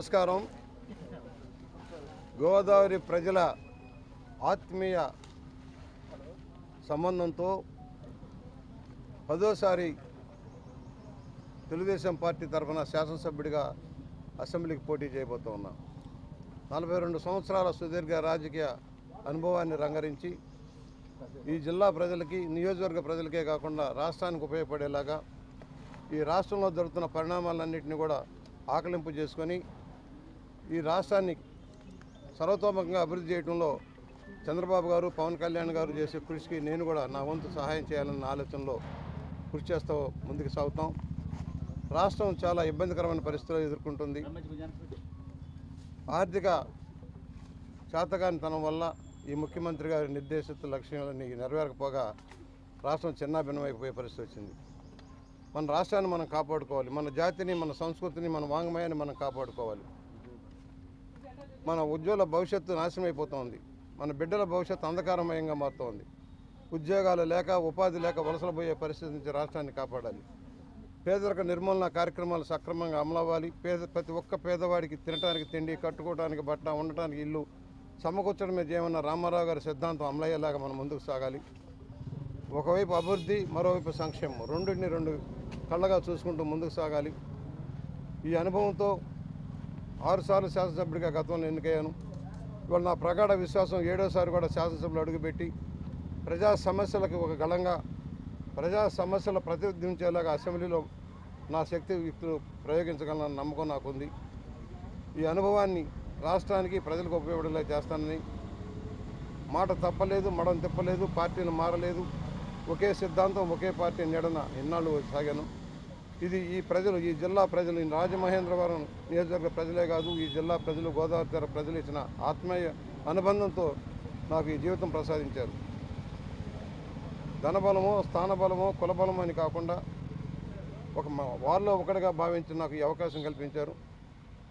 నమస్కారం. గోదావరి ప్రజల ఆత్మీయ సంబంధంతో పదోసారి తెలుగుదేశం పార్టీ తరఫున శాసనసభ్యుడిగా అసెంబ్లీకి పోటీ చేయబోతూ ఉన్నా. నలభై రెండు సంవత్సరాల సుదీర్ఘ రాజకీయ అనుభవాన్ని రంగరించి ఈ జిల్లా ప్రజలకి నియోజకవర్గ ప్రజలకే కాకుండా రాష్ట్రానికి ఉపయోగపడేలాగా ఈ రాష్ట్రంలో జరుగుతున్న పరిణామాలన్నింటినీ కూడా ఆకలింపు చేసుకొని ఈ రాష్ట్రాన్ని సర్వతోముఖంగా అభివృద్ధి చేయడంలో చంద్రబాబు గారు పవన్ కళ్యాణ్ గారు చేసే కృషికి నేను కూడా నా వంతు సహాయం చేయాలన్న ఆలోచనలో కృషి చేస్తూ ముందుకు సాగుతాం. రాష్ట్రం చాలా ఇబ్బందికరమైన పరిస్థితులు ఎదుర్కొంటుంది. ఆర్థిక చేతకానితనం వల్ల ఈ ముఖ్యమంత్రి గారి నిర్దేశిత లక్ష్యాలన్నీ నెరవేరకపోగా రాష్ట్రం చిన్నాభిన్నమైపోయే పరిస్థితి వచ్చింది. మన రాష్ట్రాన్ని మనం కాపాడుకోవాలి. మన జాతిని మన సంస్కృతిని మన వాంగ్మయాన్ని మనం కాపాడుకోవాలి. మన ఉజ్వల భవిష్యత్తు నాశనం మన బిడ్డల భవిష్యత్తు అంధకారమయంగా మారుతోంది. ఉద్యోగాలు లేక ఉపాధి లేక వలసలు పోయే పరిస్థితి నుంచి రాష్ట్రాన్ని కాపాడాలి. పేదరిక నిర్మూలన కార్యక్రమాలు సక్రమంగా అమలవ్వాలి. పేద ప్రతి ఒక్క పేదవాడికి తినడానికి తిండి కట్టుకోవడానికి బట్ట ఉండటానికి ఇల్లు సమకూర్చడమే చేయమన్న రామారావు గారి సిద్ధాంతం అమలయ్యేలాగా మనం ముందుకు సాగాలి. ఒకవైపు అభివృద్ధి మరోవైపు సంక్షేమం. రెండింటిని రెండు కళ్ళగా చూసుకుంటూ ముందుకు సాగాలి. ఈ అనుభవంతో ఆరుసార్లు శాసనసభ్యుడిగా గతంలో ఎన్నికయ్యాను. ఇవాళ నా ప్రగాఢ విశ్వాసం ఏడోసారి కూడా శాసనసభలో అడుగుపెట్టి ప్రజా సమస్యలకు ఒక గళంగా ప్రజా సమస్యలు ప్రతిబింబించేలాగా అసెంబ్లీలో నా శక్తి యుక్తులు ప్రయోగించగలన నమ్మకం నాకుంది. ఈ అనుభవాన్ని రాష్ట్రానికి ప్రజలకు ఉపయోగపడేలా చేస్తానని. మాట తప్పలేదు మడం తిప్పలేదు పార్టీని మారలేదు. ఒకే సిద్ధాంతం ఒకే పార్టీ నీడన ఎన్నాళ్ళు సాగాను. ఇది ఈ ప్రజలు ఈ జిల్లా ప్రజలు ఈ రాజమహేంద్రవరం నియోజకవర్గ ప్రజలే కాదు ఈ జిల్లా ప్రజలు గోదావరి తీర ప్రజలు ఇచ్చిన ఆత్మీయ అనుబంధంతో నాకు ఈ జీవితం ప్రసాదించారు. ధనబలమో స్థానబలమో కులబలమో అని కాకుండా ఒక వారిలో ఒకటిగా భావించి నాకు ఈ అవకాశం కల్పించారు.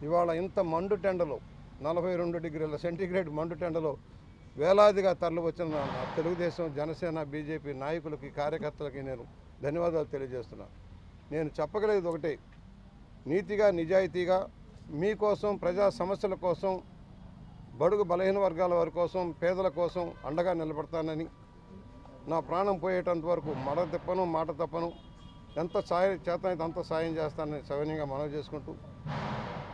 ఇవాళ ఇంత మండు టెండలో నలభై రెండు డిగ్రీల సెంటీగ్రేడ్ మండు టెండలో వేలాదిగా తరలి వచ్చిన తెలుగుదేశం జనసేన బీజేపీ నాయకులకి కార్యకర్తలకి నేను ధన్యవాదాలు తెలియజేస్తున్నాను. నేను చెప్పగలిగేది ఒకటే. నీతిగా నిజాయితీగా మీకోసం ప్రజా సమస్యల కోసం బడుగు బలహీన వర్గాల వారి కోసం పేదల కోసం అండగా నిలబడతానని నా ప్రాణం పోయేటంత వరకు మడ తిప్పను మాట తప్పను. ఎంత సాయం చేతనైతే అంత సాయం చేస్తానని సవినీయంగా మనవి చేసుకుంటూ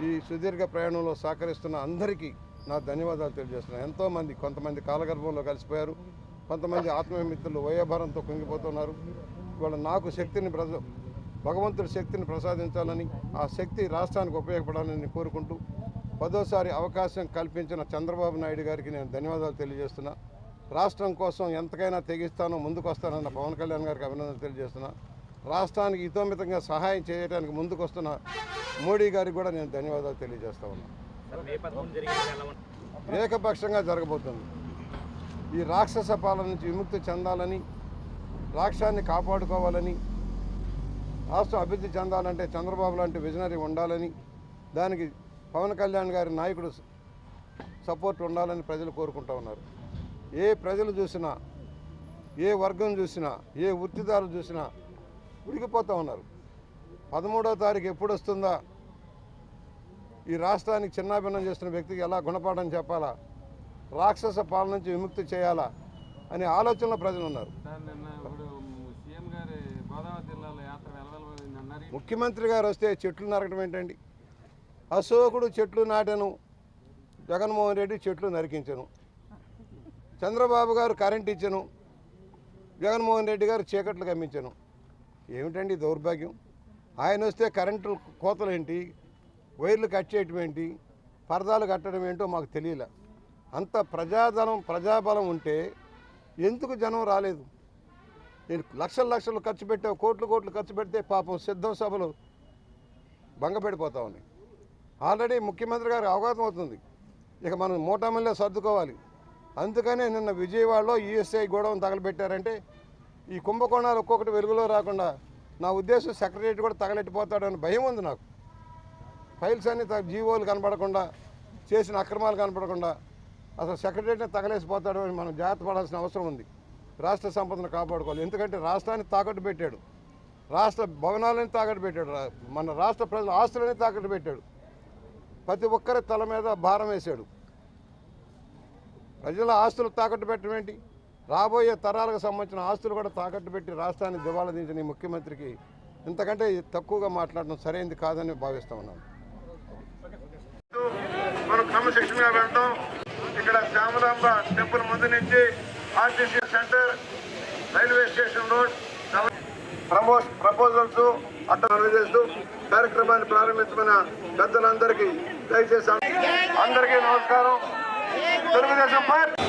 ఈ సుదీర్ఘ ప్రయాణంలో సహకరిస్తున్న అందరికీ నా ధన్యవాదాలు తెలియజేస్తున్నాను. ఎంతోమంది కొంతమంది కాలగర్భంలో కలిసిపోయారు. కొంతమంది ఆత్మీయ మిత్రులు వయోభారంతో కుంగిపోతున్నారు. ఇవాళ నాకు శక్తిని ప్రజ భగవంతుడి శక్తిని ప్రసాదించాలని ఆ శక్తి రాష్ట్రానికి ఉపయోగపడాలని కోరుకుంటూ పదోసారి అవకాశం కల్పించిన చంద్రబాబు నాయుడు గారికి నేను ధన్యవాదాలు తెలియజేస్తున్నా. రాష్ట్రం కోసం ఎంతకైనా తెగిస్తానో ముందుకు వస్తానన్న పవన్ కళ్యాణ్ గారికి అభినందనలు తెలియజేస్తున్నా. రాష్ట్రానికి హితోమితంగా సహాయం చేయడానికి ముందుకు వస్తున్న మోడీ గారికి కూడా నేను ధన్యవాదాలు తెలియజేస్తా ఉన్నాను ఏకపక్షంగా జరగబోతుంది. ఈ రాక్షస పాలన నుంచి విముక్తి చెందాలని రాక్షాన్ని కాపాడుకోవాలని రాష్ట్రం అభివృద్ధి చెందాలంటే చంద్రబాబు లాంటి విజనరీ ఉండాలని దానికి పవన్ కళ్యాణ్ గారి నాయకుడు సపోర్ట్ ఉండాలని ప్రజలు కోరుకుంటా ఉన్నారు. ఏ ప్రజలు చూసినా ఏ వర్గం చూసినా ఏ వృత్తిదారులు చూసినా ఉడికిపోతూ ఉన్నారు. పదమూడో తారీఖు ఎప్పుడు వస్తుందా? ఈ రాష్ట్రానికి చిన్నాభిన్నం చేస్తున్న వ్యక్తికి ఎలా గుణపాఠం చెప్పాలా? రాక్షస పాలన నుంచి విముక్తి చేయాలా? అనే ఆలోచనలో ప్రజలు ఉన్నారు. ముఖ్యమంత్రి గారు వస్తే చెట్లు నరకడం ఏంటండి? అశోకుడు చెట్లు నాటాను జగన్మోహన్ రెడ్డి చెట్లు నరికించను. చంద్రబాబు గారు కరెంట్ ఇచ్చను జగన్మోహన్ రెడ్డి గారు చీకట్లు గమ్మించను ఏమిటండి దౌర్భాగ్యం? ఆయన వస్తే కరెంటు కోతలు ఏంటి? వైర్లు కట్ చేయటం ఏంటి? పరదాలు కట్టడం ఏంటో మాకు తెలియలే. అంత ప్రజాధనం ప్రజాబలం ఉంటే ఎందుకు జనం రాలేదు? నేను లక్షల లక్షలు ఖర్చు పెట్టా కోట్లు కోట్లు ఖర్చు పెడితే పాపం సిద్ధం సభలు భంగపెడిపోతా ఉన్నాయి ఆల్రెడీ ముఖ్యమంత్రి గారికి అవగాహన అవుతుంది. ఇక మనం మూటామల్లే సర్దుకోవాలి. అందుకనే నిన్న విజయవాడలో ఈఎస్ఐ గోడౌన్ తగలబెట్టారంటే ఈ కుంభకోణాలు ఒక్కొక్కటి వెలుగులో రాకుండా నా ఉద్దేశం సెక్రటరీ కూడా తగలెట్టిపోతాడని భయం ఉంది నాకు. ఫైల్స్ అన్ని త- జీవోలు కనపడకుండా చేసిన అక్రమాలు కనపడకుండా అసలు సెక్రటరీని తగలేసిపోతాడు అని మనం జాగ్రత్త పడాల్సిన అవసరం ఉంది. రాష్ట్ర సంపదను కాపాడుకోవాలి. ఎందుకంటే రాష్ట్రాన్ని తాకట్టు పెట్టాడు. రాష్ట్ర భవనాలని తాకట్టు పెట్టాడు. మన రాష్ట్ర ప్రజల ఆస్తులని తాకట్టు పెట్టాడు. ప్రతి ఒక్కరి తల మీద భారం వేశాడు. ప్రజల ఆస్తులు తాకట్టు పెట్టడం ఏంటి? రాబోయే తరాలకు సంబంధించిన ఆస్తులు కూడా తాకట్టు పెట్టి రాష్ట్రాన్ని దివాలా దించిన ఈ ముఖ్యమంత్రికి ఇంతకంటే తక్కువగా మాట్లాడడం సరైనది కాదని భావిస్తా ఉన్నాను. మనం క్రమశిక్షణగా వెళ్తాం. ఇక్కడ శ్యామరాంబ టెంపుల్ ముందు నుంచి RTC centre railway station road promo proposals అట్లా కార్యక్రమాన్ని ప్రారంభించమన్న పెద్దలందరికీ దయచేసి అందరికీ నమస్కారం. తెలుగుదేశం పార్టీ